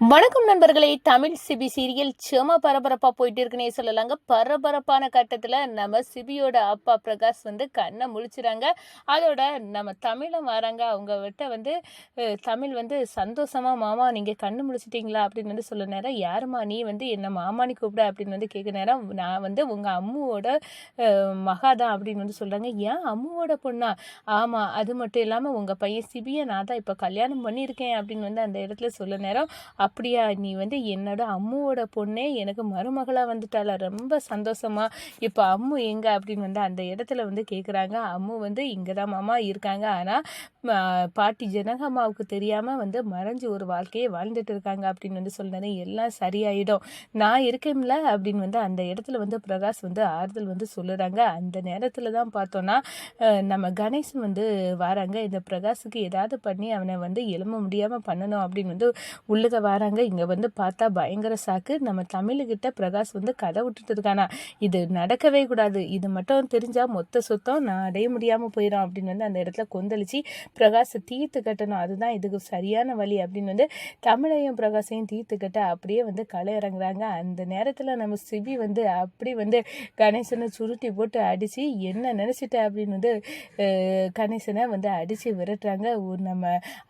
வணக்கம் நண்பர்களே. Tamil CP serial செம பரபரப்பாக போயிட்டு இருக்குன்னே சொல்லலாங்க. பரபரப்பான கட்டத்தில் நம்ம சிபியோட அப்பா பிரகாஷ் வந்து கண்ணை முழிச்சுறாங்க. அதோட நம்ம தமிழும் வராங்க. அவங்க விட்ட வந்து தமிழ் வந்து சந்தோஷமா மாமா நீங்கள் கண்ணு முழிச்சிட்டிங்களா? அப்படின்னு வந்து சொல்ல நேரம் யாரும்மா நீ வந்து என்ன மாமானி கூப்பிட? அப்படின்னு வந்து கேட்க நேரம் நான் வந்து உங்கள் அம்முவோட மகாதான் அப்படின்னு வந்து சொல்கிறாங்க ஏன் அம்முவோட பொண்ணா? ஆமாம் அது மட்டும் இல்லாமல் உங்கள் பையன் சிபியை நான் தான் இப்போ கல்யாணம் பண்ணியிருக்கேன் அப்படின்னு வந்து அந்த இடத்துல சொல்ல நேரம் அப்படியா? நீ வந்து என்னோட அம்முவோட பொண்ணே எனக்கு மருமகளாக வந்துட்டால ரொம்ப சந்தோஷமா. இப்போ அம்மு எங்க அப்படின்னு வந்து அந்த இடத்துல வந்து கேட்குறாங்க அம்மு வந்து இங்கே தான் மாமா இருக்காங்க. ஆனால் பாட்டி ஜனகம்மாவுக்கு தெரியாமல் வந்து மறைஞ்சு ஒரு வாழ்க்கையை வாழ்ந்துட்டு இருக்காங்க அப்படின்னு வந்து சொன்னது எல்லாம் சரியாயிடும். நான் இருக்கேன்ல அப்படின்னு வந்து அந்த இடத்துல வந்து பிரகாஷ் வந்து ஆறுதல் வந்து சொல்லுறாங்க. அந்த நேரத்தில் தான் பார்த்தோன்னா நம்ம கணேசன் வந்து வராங்க. இந்த பிரகாஷுக்கு ஏதாவது பண்ணி அவனை வந்து எழும்ப முடியாமல் பண்ணணும் அப்படின்னு வந்து உள்ளுக வராங்க இங்கே வந்து பார்த்தா பயங்கர சாக்கு. நம்ம தமிழுகிட்ட பிரகாஷ் வந்து கதை விட்டுட்டு இருக்கானா? இது நடக்கவே கூடாது. இது மட்டும் தெரிஞ்சால் மொத்த சொத்தம் நான் அடைய முடியாமல் போயிடும் அப்படின்னு வந்து அந்த இடத்துல கொந்தளிச்சு பிரகாஷை தீர்த்து கட்டணும். அதுதான் இதுக்கு சரியான வழி அப்படின்னு வந்து தமிழையும் பிரகாஷையும் தீர்த்து கட்ட அப்படியே வந்து களை இறங்குறாங்க. அந்த நேரத்தில் நம்ம சிபி வந்து அப்படி வந்து கணேசனை சுருட்டி போட்டு அடித்து என்ன நினச்சிட்ட அப்படின்னு வந்து கணேசனை வந்து அடித்து விரட்டுறாங்க. ஒரு நம்ம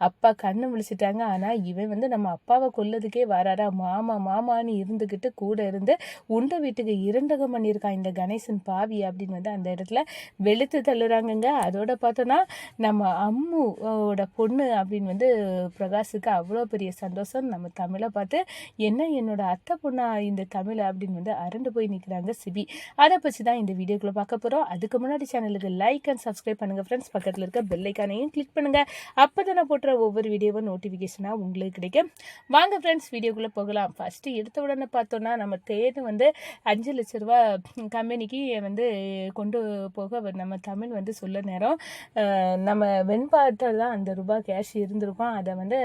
அப்பா கண்ணு முழிச்சிட்டாங்க. ஆனால் இவன் வந்து நம்ம அப்பாவை கொல்லதுக்கே வராரா? மாமா மாமான்னு இருந்துக்கிட்டு கூட இருந்து உண்டை வீட்டுக்கு இரண்டகம் பண்ணியிருக்கான் இந்த கணேசன் பாவி அப்படின்னு வந்து அந்த இடத்துல வெளுத்து தள்ளுறாங்கங்க. அதோட பார்த்தோன்னா நம்ம அம்முவோட பொண்ணு அப்படின்னு வந்து பிரகாஷுக்கு அவ்வளோ பெரிய சந்தோஷம். நம்ம தமிழை பார்த்து என்ன என்னோட அத்தை பொண்ணா இந்த தமிழ்? அப்படின்னு வந்து அரண்டு போய் நிற்கிறாங்க சிபி. அதை பற்றி தான் இந்த வீடியோக்குள்ளே பார்க்க போகிறோம் அதுக்கு முன்னாடி சேனலுக்கு லைக் அண்ட் சப்ஸ்கிரைப் பண்ணுங்கள் ஃப்ரெண்ட்ஸ் பக்கத்தில் இருக்க பெல்லைக்கானையும் கிளிக் பண்ணுங்கள் அப்போ தானே போட்டுற ஒவ்வொரு வீடியோவும் நோட்டிஃபிகேஷனாக உங்களுக்கு கிடைக்கும். வாங்க ஃப்ரெண்ட்ஸ் வீடியோக்குள்ளே போகலாம். ஃபஸ்ட்டு எடுத்த உடனே பார்த்தோன்னா நம்ம தேனு வந்து அஞ்சு லட்ச ரூபா கம்பெனிக்கு வந்து கொண்டு போக நம்ம தமிழ் வந்து சொல்ல நேரம். நம்ம வெண்பாட்டில் தான் அந்த ரூபா கேஷ் இருந்திருக்கும். அதை வந்து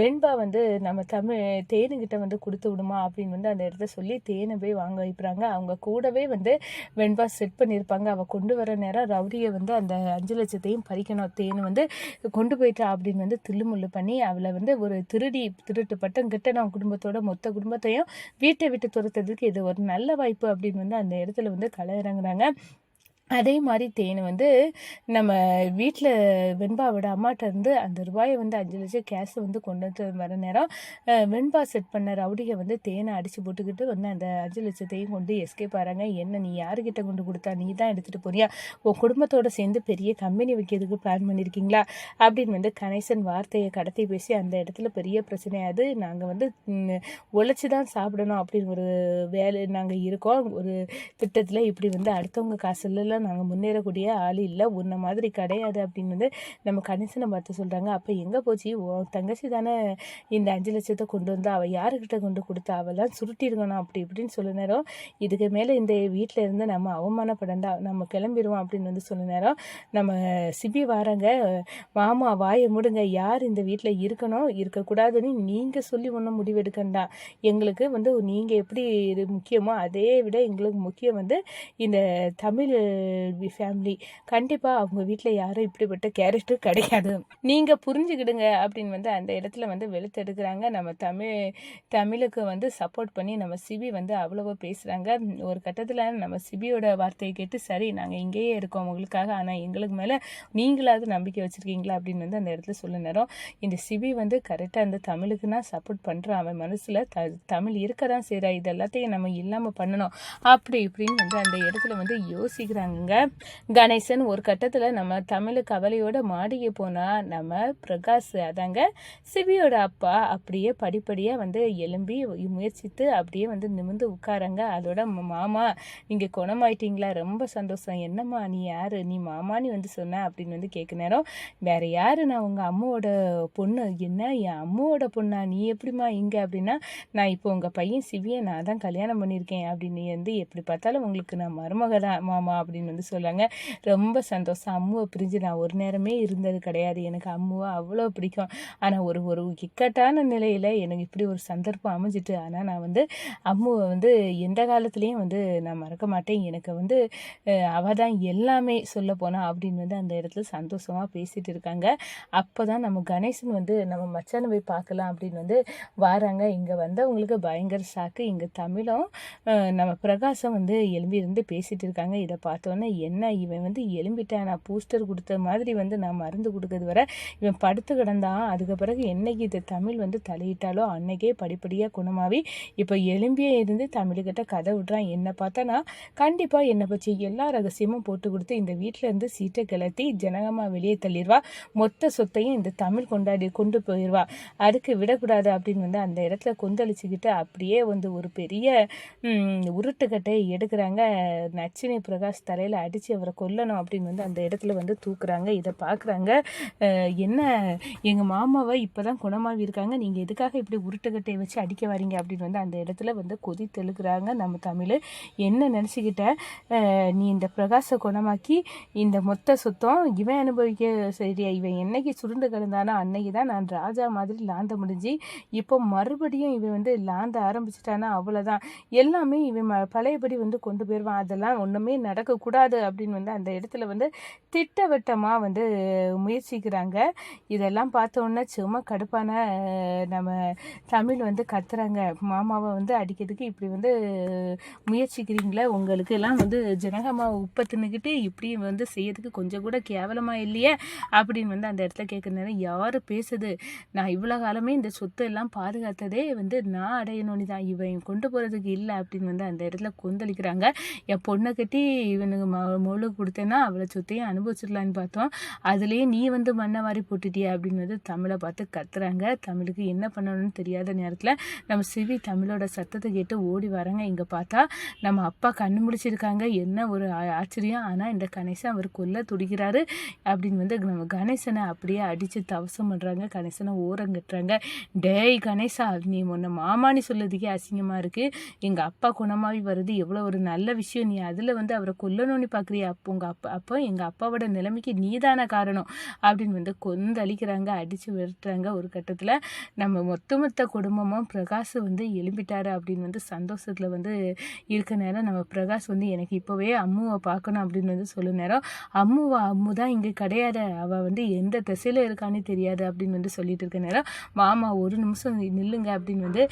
வெண்பா வந்து நம்ம தமிழ் தேனுக்கிட்ட வந்து கொடுத்து விடுமா அப்படின்னு வந்து அந்த இடத்த சொல்லி தேனை போய் வாங்க வைக்கிறாங்க. அவங்க கூடவே வந்து வெண்பா செட் பண்ணியிருப்பாங்க. அவள் கொண்டு வர நேரம் ரவுடியை வந்து அந்த அஞ்சு லட்சத்தையும் பறிக்கணும். தேன் வந்து கொண்டு போயிட்டா அப்படின்னு வந்து தில்லுமுள்ளு பண்ணி அவளை வந்து ஒரு திருடி திருட்டு கிட்ட நான் குடும்பத்தோட மொத்த குடும்பத்தையும் வீட்டை விட்டு துரத்துறதுக்கு இது ஒரு நல்ல வாய்ப்பு அப்படின்னு வந்து அந்த இடத்துல வந்து களை இறங்குறாங்க. அதே மாதிரி தேன் வந்து நம்ம வீட்டில் வெண்பாவோட அம்மாட்ட இருந்து அந்த ரூபாயை வந்து அஞ்சு லட்சம் கேஷை வந்து கொண்டு வந்து வர நேரம் வெண்பா செட் பண்ண ரவுடியை வந்து தேனை அடித்து போட்டுக்கிட்டு வந்து அந்த அஞ்சு லட்சத்தையும் கொண்டு எஸ்கேப் ஆகிறாங்க என்ன நீ யாருக்கிட்ட கொண்டு கொடுத்தா? நீ தான் எடுத்துகிட்டு போறியா? உன் குடும்பத்தோட சேர்ந்து பெரிய கம்பெனி வைக்கிறதுக்கு பிளான் பண்ணியிருக்கீங்களா அப்படின்னு வந்து கணேசன் வார்த்தையை கடத்தி பேசி அந்த இடத்துல பெரிய பிரச்சனையாது நாங்கள் வந்து உழைச்சி தான் சாப்பிடணும் அப்படின்னு ஒரு வேலை நாங்கள் இருக்கோம். ஒரு திட்டத்தில் இப்படி வந்து அடுத்தவங்க காசுலாம் நாங்கள் முன்னேறக்கூடிய ஆள் இல்லை. உன்ன மாதிரி கிடையாது அப்படின்னு வந்து நம்ம கணேசனை பார்த்து சொல்கிறாங்க அப்போ எங்கே போச்சு? உன் தங்கச்சி தானே இந்த அஞ்சு லட்சத்தை கொண்டு வந்தா. அவள் யாருக்கிட்ட கொண்டு கொடுத்தா? அவெல்லாம் சுருட்டிருக்கணும் அப்படி இப்படின்னு சொல்ல நேரம். இதுக்கு மேலே இந்த வீட்டில் இருந்து நம்ம அவமானப்படண்டா? நம்ம கிளம்பிடுவோம் அப்படின்னு வந்து சொல்ல நேரம். நம்ம சிபி வாரங்க. மாமா வாயை முடுங்க. யார் இந்த வீட்டில் இருக்கணும்? இருக்கக்கூடாதுன்னு நீங்கள் சொல்லி ஒன்றும் முடிவெடுக்கண்டா. எங்களுக்கு வந்து நீங்கள் எப்படி இது முக்கியமோ அதே விட எங்களுக்கு முக்கியம் வந்து இந்த தமிழ் ஃபேமிலி கண்டிப்பாக அவங்க வீட்டில் யாரும் இப்படிப்பட்ட கேரக்டர் கிடையாது. நீங்கள் புரிஞ்சுக்கிடுங்க அப்படின்னு வந்து அந்த இடத்துல வந்து வெளுத்தெடுக்கிறாங்க. நம்ம தமிழ் தமிழுக்கு வந்து சப்போர்ட் பண்ணி நம்ம சிபி வந்து அவ்வளவோ பேசுகிறாங்க ஒரு கட்டத்தில் நம்ம சிபியோட வார்த்தையை கேட்டு சரி நாங்கள் இங்கேயே இருக்கோம் உங்களுக்காக ஆனால் எங்களுக்கு மேலே நீங்களாவது நம்பிக்கை வச்சுருக்கீங்களா அப்படின்னு வந்து அந்த இடத்துல சொல்ல நேரம். இந்த சிபி வந்து கரெக்டாக அந்த தமிழுக்குன்னா சப்போர்ட் பண்ணுறான் அவன் மனசில் த தமிழ் இருக்க தான் செய்கிறா இது எல்லாத்தையும் நம்ம இல்லாமல் பண்ணணும். அப்படி இப்படின்னு வந்து அந்த இடத்துல வந்து யோசிக்கிறாங்க. கணேசன் ஒரு கட்டத்தில் நம்ம தமிழ் கவலையோட மாடிக்கு போனால் நம்ம பிரகாஷ் அதாங்க சிவியோட அப்பா அப்படியே படிப்படியாக வந்து எலும்பி முயற்சித்து அப்படியே வந்து நிமிர்ந்து உட்காராங்க. அதோட மாமா நீங்கள் குணமாயிட்டீங்களா? ரொம்ப சந்தோஷம். என்னம்மா நீ யார்? நீ மாமான்னு வந்து சொன்ன அப்படின்னு வந்து கேட்க நேரம் வேறு யார்? நான் உங்கள் அம்மாவோட பொண்ணு. என்ன? என் அம்மாவோட பொண்ணா? நீ எப்படிம்மா இங்கே? அப்படின்னா நான் இப்போ உங்கள் பையன் சிவியை நான் தான் கல்யாணம் பண்ணியிருக்கேன். அப்படின்னு வந்து எப்படி பார்த்தாலும் உங்களுக்கு நான் மருமக தான் மாமா. அப்படின்னு அப்படின்னு வந்து சொல்கிறாங்க ரொம்ப சந்தோஷம். அம்முவை பிரிஞ்சு நான் ஒரு நேரமே இருந்தது கிடையாது. எனக்கு அம்முவை அவ்வளோ பிடிக்கும். ஆனால் ஒரு ஒரு இக்கட்டான நிலையில் எனக்கு இப்படி ஒரு சந்தர்ப்பம் அமைஞ்சிட்டு ஆனால் நான் வந்து அம்முவை வந்து எந்த காலத்துலேயும் வந்து நான் மறக்க மாட்டேன். எனக்கு வந்து அவள் தான் எல்லாமே சொல்ல போனால் அப்படின்னு வந்து அந்த இடத்துல சந்தோஷமாக பேசிகிட்டு இருக்காங்க. அப்போ தான் நம்ம கணேசன் வந்து நம்ம மச்சானை போய் பார்க்கலாம் அப்படின்னு வந்து வாராங்க. இங்கே வந்தவங்களுக்கு பயங்கர ஷாக்கு இங்கே தமிழும் நம்ம பிரகாசம் வந்து எழும்பி இருந்து பேசிகிட்டு இருக்காங்க. இதை பார்த்தோன்னே என்ன இவன் வந்து எலும்பிட்டான்? நான் பூஸ்டர் கொடுத்த மாதிரி வந்து நான் மருந்து கொடுக்கறது வர இவன் படுத்து கிடந்தான். அதுக்கு பிறகு என்னைக்கு இது தமிழ் வந்து தலையிட்டாலோ அன்னைக்கே படிப்படியாக குணமாகி இப்போ எலும்பியே இருந்து தமிழ்கிட்ட கதை விட்றான். என்னை பார்த்தனா கண்டிப்பாக என்னை பற்றி எல்லா ரகசியமும் போட்டு கொடுத்து இந்த வீட்டில் இருந்து சீட்டை கிளத்தி ஜனகமாக வெளியே தள்ளிடுவா. மொத்த சொத்தையும் இந்த தமிழ் கொண்டாடி கொண்டு போயிடுவா. அதுக்கு விடக்கூடாது அப்படின்னு வந்து அந்த இடத்துல கொந்தளிச்சுக்கிட்டு அப்படியே வந்து ஒரு பெரிய உருட்டுக்கட்டை எடுக்கிறாங்க. நச்சினை பிரகாஷ் தலையில் அடித்து அவரை கொல்லணும் அப்படின்னு வந்து அந்த இடத்துல வந்து தூக்குறாங்க. இதை பார்க்குறாங்க. என்ன? எங்கள் மாமாவை இப்போ தான் குணமாகி இருக்காங்க. நீங்கள் எதுக்காக இப்படி உருட்டுக்கட்டையை வச்சு அடிக்க வரீங்க? அப்படின்னு வந்து அந்த இடத்துல வந்து கொதி தெழுக்கிறாங்க நம்ம தமிழ். என்ன நினச்சிக்கிட்ட? நீ இந்த பிரகாசை குணமாக்கி இந்த மொத்த சுத்தம் இவன் அனுபவிக்க சரியா இவன் என்னைக்கு சுருண்டு கிடந்தானோ அன்னைக்கு தான் நான் ராஜா மாதிரி லாந்த முடிஞ்சு இப்போ மறுபடியும் இவன் வந்து லாந்த ஆரம்பிச்சிட்டானா? அவ்வளோதான் எல்லாமே இவன் ம- பழையபடி வந்து கொண்டு போயிடுவான் அதெல்லாம் ஒன்றுமே கூடாது அப்படின்னு வந்து அந்த இடத்துல வந்து திட்டவட்டமாக வந்து முயற்சிக்கிறாங்க. இதெல்லாம் பார்த்தோன்னா சும்மா கடுப்பான நம்ம தமிழ் வந்து கத்துறாங்க. மாமாவை வந்து அடிக்கிறதுக்கு இப்படி வந்து முயற்சிக்கிறீங்களே உங்களுக்கு எல்லாம் வந்து ஜனகமாவை உப்பத்துன்னுக்கிட்டு இப்படி வந்து செய்யறதுக்கு கொஞ்சம் கூட கேவலமாக இல்லையே அப்படின்னு வந்து அந்த இடத்துல கேட்குற நேரம் யார் பேசுது? நான் இவ்வளோ காலமே இந்த சொத்து எல்லாம் பாதுகாத்ததே வந்து நான் அடையணும்னு தான் இவன் கொண்டு போகிறதுக்கு இல்லை அப்படின்னு வந்து அந்த இடத்துல கொந்தளிக்கிறாங்க. என் பொண்ணை கட்டி இவனு அவனுக்கு முழு கொடுத்தேன்னா அவளை சொத்தையும் அனுபவிச்சிடலான்னு பார்த்தோம். அதுலேயே நீ வந்து மண்ணை வாரி போட்டுட்டியா அப்படின்னு வந்து தமிழை பார்த்து கத்துறாங்க. தமிழுக்கு என்ன பண்ணணும்னு தெரியாத நேரத்தில் நம்ம சிவி தமிழோட சத்தத்தை கேட்டு ஓடி வராங்க இங்கே பார்த்தா நம்ம அப்பா கண்ணு முடிச்சிருக்காங்க என்ன ஒரு ஆச்சரியம். ஆனால் இந்த கணேசன் அவர் கொல்ல துடிக்கிறாரு அப்படின்னு வந்து நம்ம கணேசனை அப்படியே அடித்து தவசம் பண்ணுறாங்க கணேசனை ஓரம் கட்டுறாங்க. டேய் கணேசா நீ உன்னை மாமானி சொல்லதுக்கே அசிங்கமாக இருக்குது எங்கள் அப்பா குணமாகி வருது எவ்வளோ ஒரு நல்ல விஷயம். நீ அதில் வந்து அவரை கொல்லணும்னு பார்க்குறியா அப்போ உங்கள் அப்பா அப்போ எங்கள் அப்பாவோட நிலைமைக்கு நீதான காரணம். அப்படின்னு வந்து கொந்தளிக்கிறாங்க அடித்து விரட்டுறாங்க ஒரு கட்டத்தில். நம்ம மொத்த மொத்த குடும்பமும் பிரகாஷ் வந்து எழும்பிட்டாரு அப்படின்னு வந்து சந்தோஷத்தில் வந்து இருக்க நேரம் நம்ம பிரகாஷ் வந்து எனக்கு இப்போவே அம்முவை பார்க்கணும் அப்படின்னு வந்து சொல்ல நேரம். அம்முவா அம்மு தான் இங்கே கிடையாது. அவள் வந்து எந்த திசையில் இருக்கான்னு தெரியாது அப்படின்னு வந்து சொல்லிட்டு இருக்க நேரம். மாமா ஒரு நிமிஷம் நில்லுங்க அப்படின்னு வந்து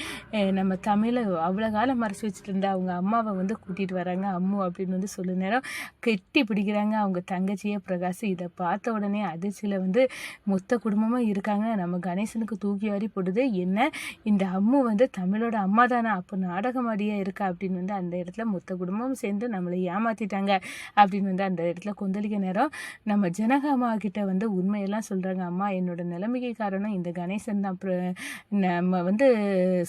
நம்ம தமிழை அவ்வளோ காலம் மறைச்சி வச்சுட்டு இருந்தா அவங்க அம்மாவை வந்து கூட்டிகிட்டு வராங்க அம்மு அப்படின்னு வந்து சொல்ல நேரம். கெட்டி பிடிக்கிறாங்க அவங்க தங்கச்சியை பிரகாஷ். இதை பார்த்த உடனே அதிர்ச்சியில் வந்து மொத்த குடும்பமாக இருக்காங்க. நம்ம கணேசனுக்கு தூக்கி வாரி போடுது. என்ன? இந்த அம்மு வந்து தமிழோட அம்மா தானே அப்போ நாடகமாடியாக இருக்கா? அப்படின்னு வந்து அந்த இடத்துல மொத்த குடும்பமும் சேர்ந்து நம்மளை ஏமாற்றிட்டாங்க அப்படின்னு வந்து அந்த இடத்துல கொந்தளிக்க நேரம் நம்ம ஜனக அம்மா கிட்ட வந்து உண்மையெல்லாம் சொல்கிறாங்க அம்மா என்னோட நிலைமைக்கு காரணம் இந்த கணேசன் தான். நம்ம வந்து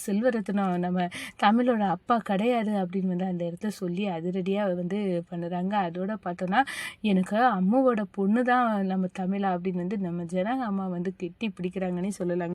செல்வரத்னம் நம்ம தமிழோட அப்பா கிடையாது அப்படின்னு வந்து அந்த இடத்துல சொல்லி அதிரடியாக வந்து பண்ணுறாங்க. அதோட பார்த்தோன்னா எனக்கு அம்மாவோட பொண்ணு தான் நம்ம தமிழா அப்படின்னு வந்து நம்ம ஜனங்க அம்மா வந்து கெட்டி பிடிக்கிறாங்கன்னே சொல்லலாங்க.